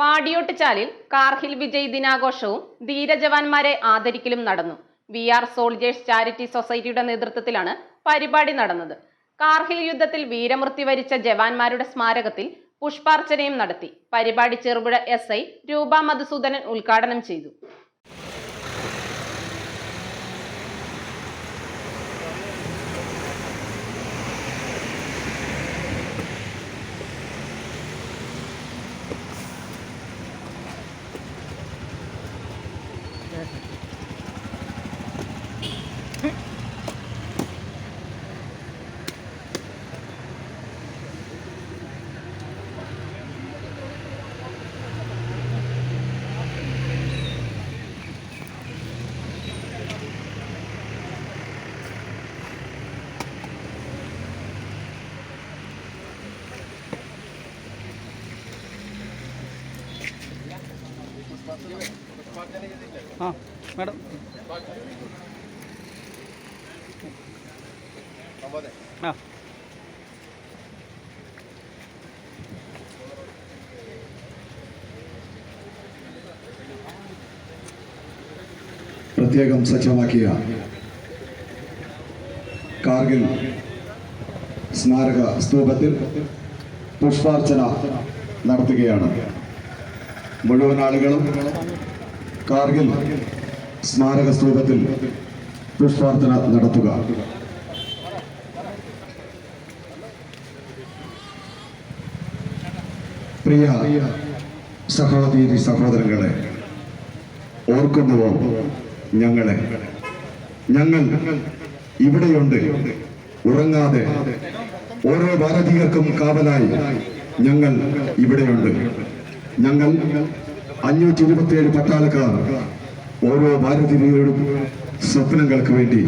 പാടിയോട്ടുചാലിൽ കാർഹിൽ വിജയ് ദിനാഘോഷവും ധീരജവാന്മാരെ ആദരിക്കലും നടന്നു. V R soldiers charity സൊസൈറ്റിയുടെ നേതൃത്വത്തിലാണ് പരിപാടി നടന്നത്. കാർഹിൽ യുദ്ധത്തിൽ വീരമൃത്യു വരിച്ച ജവാന്മാരുടെ സ്മാരകത്തിൽ പുഷ്പാർച്ചനയും നടത്തി. പരിപാടി ചെറുപുഴ എസ് ഐ രൂപ മധുസൂദനൻ ഉദ്ഘാടനം ചെയ്തു. ആ മാഡം ആ പ്രത്യേകം സജ്ജമാക്കിയ കാർഗിൽ സ്മാരക സ്തൂപത്തിൽ പുഷ്പാർച്ചന നടത്തുകയാണ്। മുഴുവൻ ആളുകളും കാർഗിൽ സ്മാരക സ്തൂപത്തിൽ പുഷ്പാർച്ചന നടത്തുക. പ്രിയ സഹോദരി സഹോദരങ്ങളെ ഓർക്കുന്നുവോ ഞങ്ങളെ? ഞങ്ങൾ ഇവിടെയുണ്ട്. ഉറങ്ങാതെ ഓരോ ഭാരതീയർക്കും കാവലായി ഞങ്ങൾ ഇവിടെയുണ്ട്. ഞങ്ങൾ അഞ്ഞൂറ്റി ഇരുപത്തിയേഴ് പട്ടാളക്കാർ ഓരോ ഭാരതീയരുടെ സ്വപ്നങ്ങൾക്ക് വേണ്ടി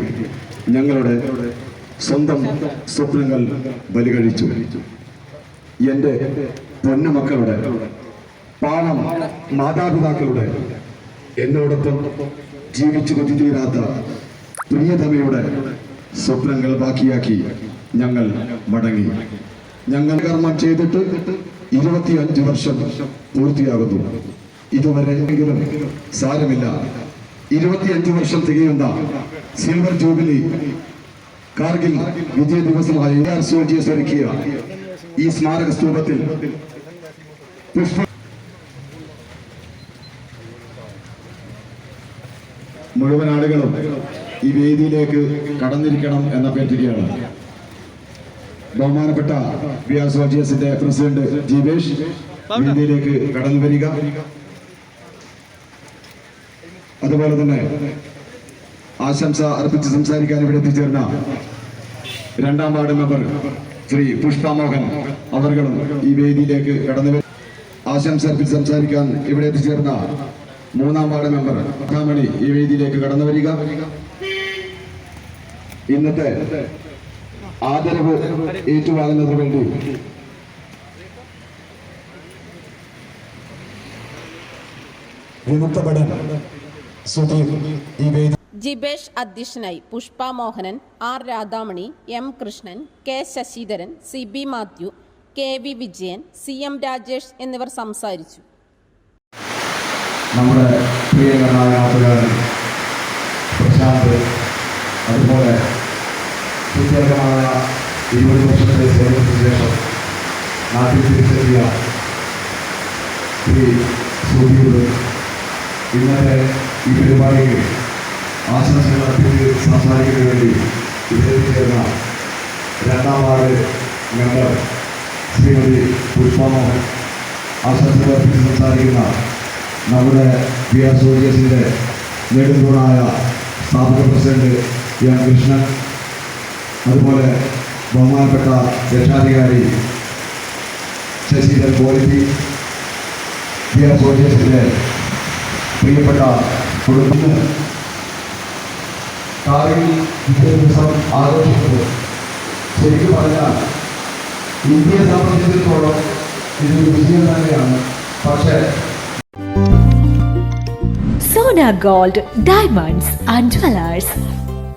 ഞങ്ങളുടെ സ്വന്തം സ്വപ്നങ്ങൾ ബലികഴിച്ചു. എന്റെ പൊന്നുമക്കളുടെ പാവം മാതാപിതാക്കളുടെ എന്നോടൊപ്പം ജീവിച്ചു കൊതി തീരാത്ത പ്രിയതമയുടെ സ്വപ്നങ്ങൾ ബാക്കിയാക്കി ഞങ്ങൾ മടങ്ങി. ഞങ്ങൾ കർമ്മം ചെയ്തിട്ട് ഇരുപത്തിയഞ്ച് വർഷം പൂർത്തിയാകുന്നു. ഇതുവരെ സാരമില്ല. ഇരുപത്തിയഞ്ച് വർഷം തികയുന്ന സിൽവർ ജൂബിലി കാർഗിൽ വിജയ ദിവസമായി AR സോൾജിയേഴ്സ് ഒരുക്കിയ ഈ സ്മാരക സ്തൂപത്തിൽ മുഴുവൻ ആളുകളും ഈ വേദിയിലേക്ക് കടന്നിരിക്കണം എന്ന അഭ്യർത്ഥിക്കുകയാണ് ബഹുമാനപ്പെട്ട ബി ആർ സോജിയസിന്റെ പ്രസിഡന്റ് ജീവേഷ് വേദിയിലേക്ക് കടന്നു വരിക. അതുപോലെ തന്നെ ആശംസ അർപ്പിച്ച് സംസാരിക്കാൻ ഇവിടെ എത്തിച്ചേർന്ന രണ്ടാം വാർഡ് മെമ്പർ ശ്രീ പുഷ്പ മോഹൻ അവർകളും ഈ വേദിയിലേക്ക് കടന്നു ആശംസ അർപ്പിച്ച് സംസാരിക്കാൻ ഇവിടെ എത്തിച്ചേർന്ന മൂന്നാം വാർഡ് മെമ്പർ മണി ഈ വേദിയിലേക്ക് കടന്നു വരിക. ഇന്നത്തെ ആദരവ് ഏറ്റുവാങ്ങുന്നതിന് വേണ്ടി. വിമുക്തപ്പെടാൻ സുധീർ ഈ വേദി ജിബേഷ് അധ്യക്ഷനായി Pushpa Mohanan R Radhamani M Krishnan K Sasidharan C B Mathew K V Vijayan C M Rajesh എന്നിവർ സംസാരിച്ചു. നമ്മുടെ പ്രിയങ്കരനായ നാട്ടുകാരൻ പ്രശാന്ത് അതുപോലെ സുദീർഘമായ ഇരുപത് വർഷത്തെ സേവനത്തിന് ശേഷം നാട്ടിൽ തിരിച്ചെത്തിയ ശ്രീ സുധീർ ഇന്നത്തെ ഈ പരിപാടിക്ക് ആശംസകൾ അർപ്പിച്ച് സംസാരിക്കുന്നതിന് വേണ്ടി ഇവിടെ ചേർന്ന രണ്ടാം വാർഡ് മെമ്പർ ശ്രീമതി പുഷ്പമോഹൻ ആശംസകൾ അർപ്പിച്ച് സംസാരിക്കുന്ന നമ്മുടെ ബി ആർ സോജിയസിന്റെ നെടുന്തൂണായ സ്ഥാപക പ്രസിഡന്റ് എം കൃഷ്ണൻ അതുപോലെ ബഹുമാനപ്പെട്ട രക്ഷാധികാരി ശശിധരൻ കോലിറ്റി ബി ആർ സോജിയസിൻ്റെ പ്രിയപ്പെട്ട കുടുംബത്തിന് കാർഗിൽ വിജയ ദിവസം ആഘോഷിക്കുന്നത് ശരിക്കും പറഞ്ഞാൽ ഇന്ത്യയെ സംബന്ധിച്ചിടത്തോളം ഇതൊരു വിജയം തന്നെയാണ് പക്ഷേ Sona Gold Diamonds and Jewelers.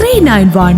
three nine one